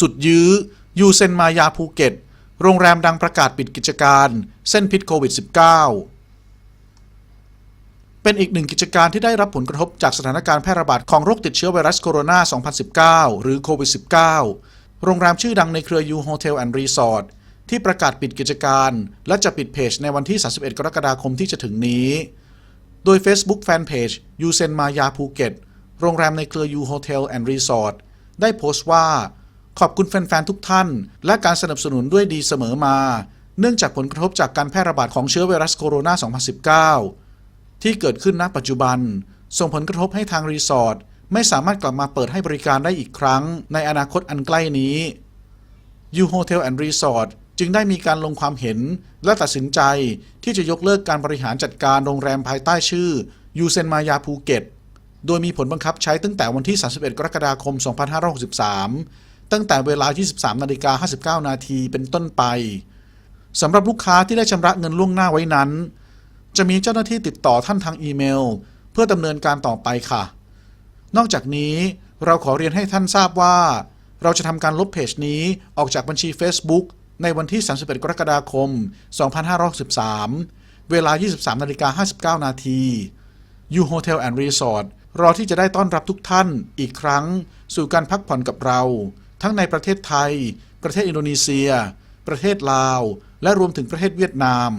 สุดยื้อ ยูเซนมายาภูเก็ต โรงแรมดังประกาศปิดกิจการ เส้นพิษโควิด -19 เป็นอีกหนึ่งกิจการที่ได้รับผลกระทบจากสถานการณ์แพร่ระบาดของโรคติดเชื้อไวรัสโคโรนา 2019 หรือโควิด -19 โรงแรมชื่อดังในเครือยูโฮเทลแอนด์รีสอร์ทที่ประกาศปิดกิจการ และจะปิดเพจในวันที่ 31 กรกฎาคมที่จะถึงนี้ โดย Facebook Fanpage ยูเซนมายาภูเก็ตโรงแรมในเครือยูโฮเทลแอนด์รีสอร์ทได้โพสต์ว่า ขอบคุณแฟนๆทุกท่าน และการสนับสนุนด้วยดีเสมอมา เนื่องจากผลกระทบจากการแพร่ระบาดของเชื้อไวรัสโคโรนา 2019 ที่เกิดขึ้นณปัจจุบัน ส่งผลกระทบให้ทางรีสอร์ทไม่สามารถกลับมาเปิดให้บริการได้อีกครั้ง ในอนาคตอันใกล้นี้ยูโฮเทลแอนด์รีสอร์ทจึงได้มีการลงความเห็นและตัดสินใจที่จะยกเลิกการบริหารจัดการโรงแรมภายใต้ชื่อยูเซนมายาภูเก็ต โดยมีผลบังคับใช้ตั้งแต่วันที่ 31 กรกฎาคม 2563 ตั้งแต่เวลา 23นาฬิกา59 นาทีเป็นต้นไปสำหรับลูกค้าที่ได้ชำระเงินล่วงหน้าไว้นั้น จะมีเจ้าหน้าที่ติดต่อท่านทางอีเมล เพื่อดำเนินการต่อไปค่ะ นอกจากนี้เราขอเรียนให้ท่านทราบว่า เราจะทำการลบเพจนี้ออกจากบัญชี Facebook ในวันที่ 31 กรกฎาคม 2563 เวลา 23นาฬิกา59 นาทียูโฮเทลแอนด์รีสอร์ทรอที่จะได้ต้อนรับทุกท่านอีกครั้ง สู่การพักผ่อนกับเรา ทั้งในประเทศไทย ประเทศอินโดนีเซีย ประเทศลาว และรวมถึงประเทศเวียดนาม